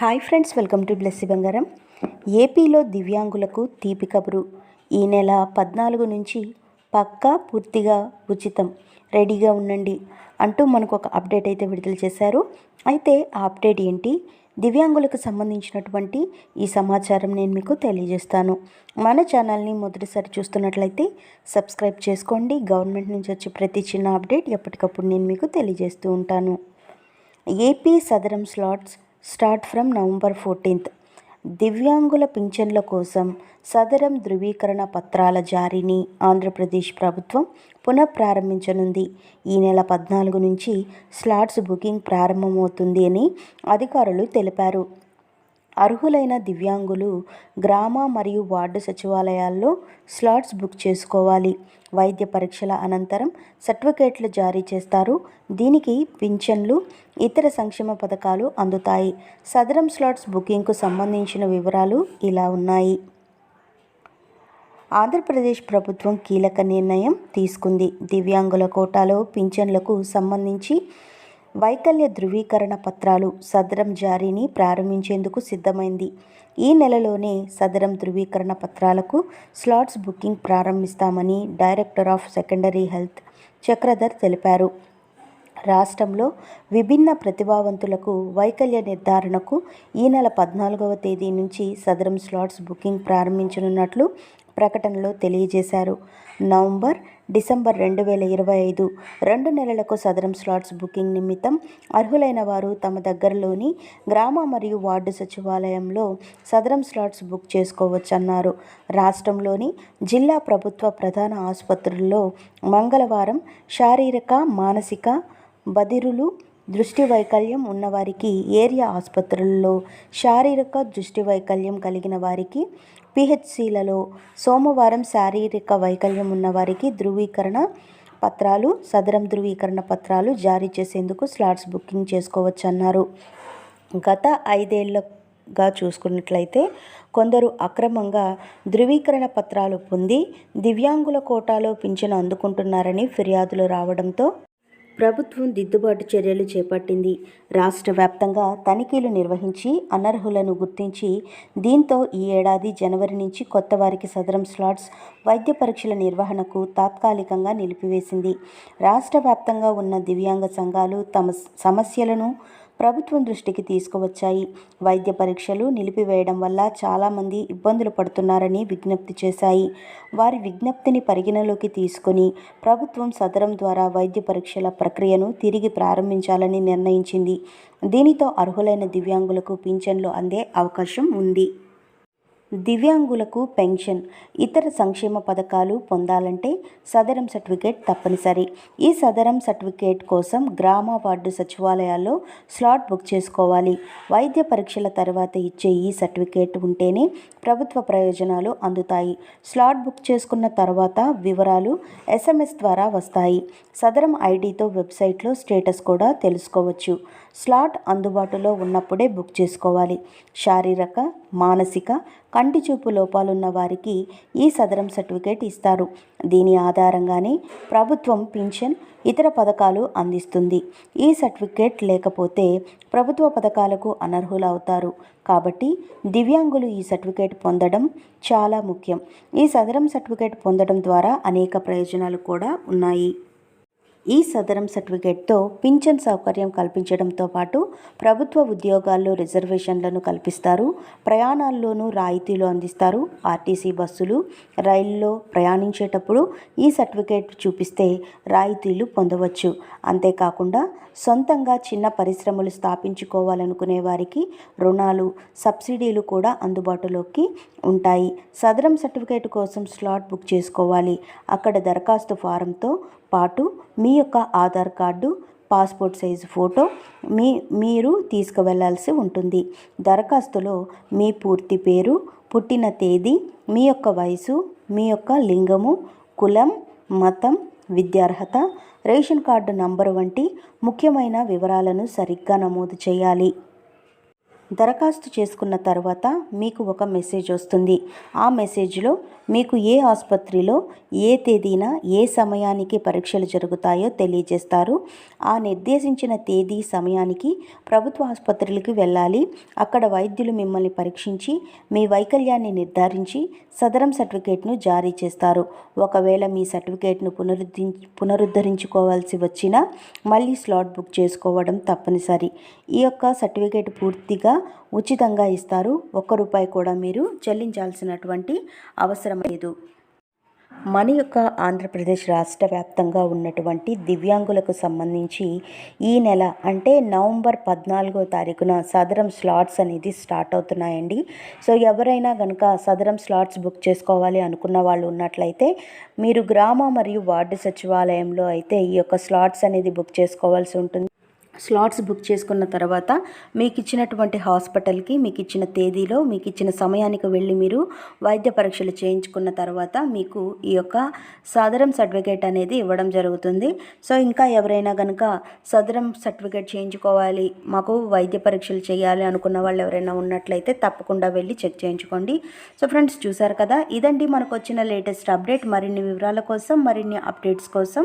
Hi friends welcome to Blessy Bangaram ఏపీలో దివ్యాంగులకు తీపి కబురు. ఈ నెల పద్నాలుగు నుంచి పక్కా పూర్తిగా ఉచితం. రెడీగా ఉండండి అంటూ మనకు ఒక అప్డేట్ అయితే విడుదల చేశారు. అయితే ఆ అప్డేట్ ఏంటి? దివ్యాంగులకు సంబంధించినటువంటి ఈ సమాచారం నేను మీకు తెలియజేస్తాను. మన ఛానల్ని మొదటిసారి చూస్తున్నట్లయితే సబ్స్క్రైబ్ చేసుకోండి. గవర్నమెంట్ నుంచి వచ్చే ప్రతి చిన్న అప్డేట్ ఎప్పటికప్పుడు నేను మీకు తెలియజేస్తూ ఉంటాను. AP Sadaram slots start from November fourteenth. దివ్యాంగుల పింఛన్ల కోసం సదరం ధృవీకరణ పత్రాల జారీని ఆంధ్రప్రదేశ్ ప్రభుత్వం పునఃప్రారంభించనుంది. ఈ నెల పద్నాలుగు నుంచి స్లాట్స్ బుకింగ్ ప్రారంభమవుతుంది అని అధికారులు తెలిపారు. అర్హులైన దివ్యాంగులు గ్రామ మరియు వార్డు సచివాలయాల్లో స్లాట్స్ బుక్ చేసుకోవాలి. వైద్య పరీక్షల అనంతరం సర్టిఫికేట్లు జారీ చేస్తారు. దీనికి పింఛన్లు ఇతర సంక్షేమ పథకాలు అందుతాయి. సదరం స్లాట్స్ బుకింగ్కు సంబంధించిన వివరాలు ఇలా ఉన్నాయి. ఆంధ్రప్రదేశ్ ప్రభుత్వం కీలక నిర్ణయం తీసుకుంది. దివ్యాంగుల కోటాలో పింఛన్లకు సంబంధించి వైకల్య ధృవీకరణ పత్రాలు సదరం జారీని ప్రారంభించేందుకు సిద్ధమైంది. ఈ నెలలోనే సదరం ధృవీకరణ పత్రాలకు స్లాట్స్ బుకింగ్ ప్రారంభిస్తామని director of secondary health Chakradhar తెలిపారు. రాష్ట్రంలో విభిన్న ప్రతిభావంతులకు వైకల్య నిర్ధారణకు ఈ నెల పద్నాలుగవ తేదీ నుంచి సదరం స్లాట్స్ బుకింగ్ ప్రారంభించనున్నట్లు ప్రకటనలో తెలియజేశారు. నవంబర్ డిసెంబర్ రెండు వేల ఇరవై ఐదు రెండు నెలలకు సదరం స్లాట్స్ బుకింగ్ నిమిత్తం అర్హులైన వారు తమ దగ్గరలోని గ్రామ మరియు వార్డు సచివాలయంలో సదరం స్లాట్స్ బుక్ చేసుకోవచ్చన్నారు. రాష్ట్రంలోని జిల్లా ప్రభుత్వ ప్రధాన ఆసుపత్రుల్లో మంగళవారం శారీరక మానసిక బదిరులు దృష్టి వైకల్యం ఉన్నవారికి ఏరియా ఆసుపత్రుల్లో శారీరక దృష్టి వైకల్యం కలిగిన వారికి పిహెచ్సిలలో సోమవారం శారీరక వైకల్యం ఉన్నవారికి ధృవీకరణ పత్రాలు సదరం ధృవీకరణ పత్రాలు జారీ చేసేందుకు స్లాట్స్ బుకింగ్ చేసుకోవచ్చన్నారు. గత ఐదేళ్ళుగా చూసుకున్నట్లయితే కొందరు అక్రమంగా ధృవీకరణ పత్రాలు పొంది దివ్యాంగుల కోటాలో పింఛను అందుకుంటున్నారని ఫిర్యాదులు రావడంతో ప్రభుత్వం దిద్దుబాటు చర్యలు చేపట్టింది. రాష్ట్ర వ్యాప్తంగా తనిఖీలు నిర్వహించి అనర్హులను గుర్తించి దీంతో ఈ ఏడాది జనవరి నుంచి కొత్త వారికి సదరం స్లాట్స్ వైద్య పరీక్షల నిర్వహణకు తాత్కాలికంగా నిలిపివేసింది. రాష్ట్ర వ్యాప్తంగా ఉన్న దివ్యాంగ సంఘాలు తమ సమస్యలను ప్రభుత్వం దృష్టికి తీసుకువచ్చాయి. వైద్య పరీక్షలు నిలిపివేయడం వల్ల చాలామంది ఇబ్బందులు పడుతున్నారని విజ్ఞప్తి చేశాయి. వారి విజ్ఞప్తిని పరిగణలోకి తీసుకొని ప్రభుత్వం సదరం ద్వారా వైద్య పరీక్షల ప్రక్రియను తిరిగి ప్రారంభించాలని నిర్ణయించింది. దీనితో అర్హులైన దివ్యాంగులకు పింఛన్లు అందే అవకాశం ఉంది. దివ్యాంగులకు పెన్షన్ ఇతర సంక్షేమ పథకాలు పొందాలంటే సదరం సర్టిఫికేట్ తప్పనిసరి. ఈ సదరం సర్టిఫికేట్ కోసం గ్రామ వార్డు సచివాలయాల్లో స్లాట్ బుక్ చేసుకోవాలి. వైద్య పరీక్షల తర్వాత ఇచ్చే ఈ సర్టిఫికేట్ ఉంటేనే ప్రభుత్వ ప్రయోజనాలు అందుతాయి. స్లాట్ బుక్ చేసుకున్న తర్వాత వివరాలు ఎస్ఎంఎస్ ద్వారా వస్తాయి. సదరం ఐడితో వెబ్సైట్లో స్టేటస్ కూడా తెలుసుకోవచ్చు. స్లాట్ అందుబాటులో ఉన్నప్పుడే బుక్ చేసుకోవాలి. శారీరక మానసిక కంటి చూపు లోపాలున్న వారికి ఈ సదరం సర్టిఫికేట్ ఇస్తారు. దీని ఆధారంగానే ప్రభుత్వం పింఛన్ ఇతర పథకాలు అందిస్తుంది. ఈ సర్టిఫికేట్ లేకపోతే ప్రభుత్వ పథకాలకు అనర్హులు అవుతారు కాబట్టి దివ్యాంగులు ఈ సర్టిఫికేట్ పొందడం చాలా ముఖ్యం. ఈ సదరం సర్టిఫికేట్ పొందడం ద్వారా అనేక ప్రయోజనాలు కూడా ఉన్నాయి. ఈ సదరం సర్టిఫికేట్తో పింఛన్ సౌకర్యం కల్పించడంతో పాటు ప్రభుత్వ ఉద్యోగాల్లో రిజర్వేషన్లను కల్పిస్తారు ప్రయాణాల్లోనూ రాయితీలు అందిస్తారు. ఆర్టీసీ బస్సులు రైల్లో ప్రయాణించేటప్పుడు ఈ సర్టిఫికేట్ చూపిస్తే రాయితీలు పొందవచ్చు. అంతేకాకుండా సొంతంగా చిన్న పరిశ్రమలు స్థాపించుకోవాలనుకునే వారికి రుణాలు సబ్సిడీలు కూడా అందుబాటులోకి ఉంటాయి. సదరం సర్టిఫికేట్ కోసం స్లాట్ బుక్ చేసుకోవాలి. అక్కడ దరఖాస్తు ఫారంతో పాటు మీ యొక్క Aadhaar card passport size photo మీ మీరు తీసుకువెళ్ళాల్సి ఉంటుంది. దరఖాస్తులో మీ పూర్తి పేరు పుట్టిన తేదీ మీ యొక్క వయసు మీ యొక్క లింగము కులం మతం విద్యార్హత రేషన్ కార్డు నంబరు వంటి ముఖ్యమైన వివరాలను సరిగ్గా నమోదు చేయాలి. దరఖాస్తు చేసుకున్న తర్వాత మీకు ఒక మెసేజ్ వస్తుంది. ఆ మెసేజ్లో మీకు ఏ ఆసుపత్రిలో ఏ తేదీన ఏ సమయానికి పరీక్షలు జరుగుతాయో తెలియజేస్తారు. ఆ నిర్దేశించిన తేదీ సమయానికి ప్రభుత్వ ఆసుపత్రులకు వెళ్ళాలి. అక్కడ వైద్యులు మిమ్మల్ని పరీక్షించి మీ వైకల్యాన్ని నిర్ధారించి సదరం సర్టిఫికేట్ను జారీ చేస్తారు. ఒకవేళ మీ సర్టిఫికేట్ను పునరుద్ధి పునరుద్ధరించుకోవాల్సి వచ్చినా మళ్ళీ స్లాట్ బుక్ చేసుకోవడం తప్పనిసరి. ఈ యొక్క సర్టిఫికేట్ పూర్తిగా ఉచితంగా ఇస్తారు. ఒక్క రూపాయి కూడా మీరు చెల్లించాల్సినటువంటి అవసరం లేదు. మన యొక్క ఆంధ్రప్రదేశ్ రాష్ట్ర వ్యాప్తంగా ఉన్నటువంటి దివ్యాంగులకు సంబంధించి ఈ నెల అంటే నవంబర్ పద్నాలుగో తారీఖున సదరం స్లాట్స్ అనేది స్టార్ట్ అవుతున్నాయండి. సో ఎవరైనా కనుక సదరం స్లాట్స్ బుక్ చేసుకోవాలి అనుకున్న వాళ్ళు ఉన్నట్లయితే మీరు గ్రామ మరియు వార్డు సచివాలయంలో అయితే ఈ యొక్క స్లాట్స్ అనేది బుక్ చేసుకోవాల్సి ఉంటుంది. స్లాట్స్ బుక్ చేసుకున్న తర్వాత మీకు ఇచ్చినటువంటి హాస్పిటల్కి మీకు ఇచ్చిన తేదీలో మీకు ఇచ్చిన సమయానికి వెళ్ళి మీరు వైద్య పరీక్షలు చేయించుకున్న తర్వాత మీకు ఈ యొక్క సదరం సర్టిఫికేట్ అనేది ఇవ్వడం జరుగుతుంది. సో ఇంకా ఎవరైనా కనుక సదరం సర్టిఫికేట్ చేయించుకోవాలి మాకు వైద్య పరీక్షలు చేయాలి అనుకున్న వాళ్ళు ఎవరైనా ఉన్నట్లయితే తప్పకుండా వెళ్ళి చెక్ చేయించుకోండి. సో ఫ్రెండ్స్ చూసారు కదా ఇదండి మనకు వచ్చిన లేటెస్ట్ అప్డేట్. మరిన్ని వివరాల కోసం మరిన్ని అప్డేట్స్ కోసం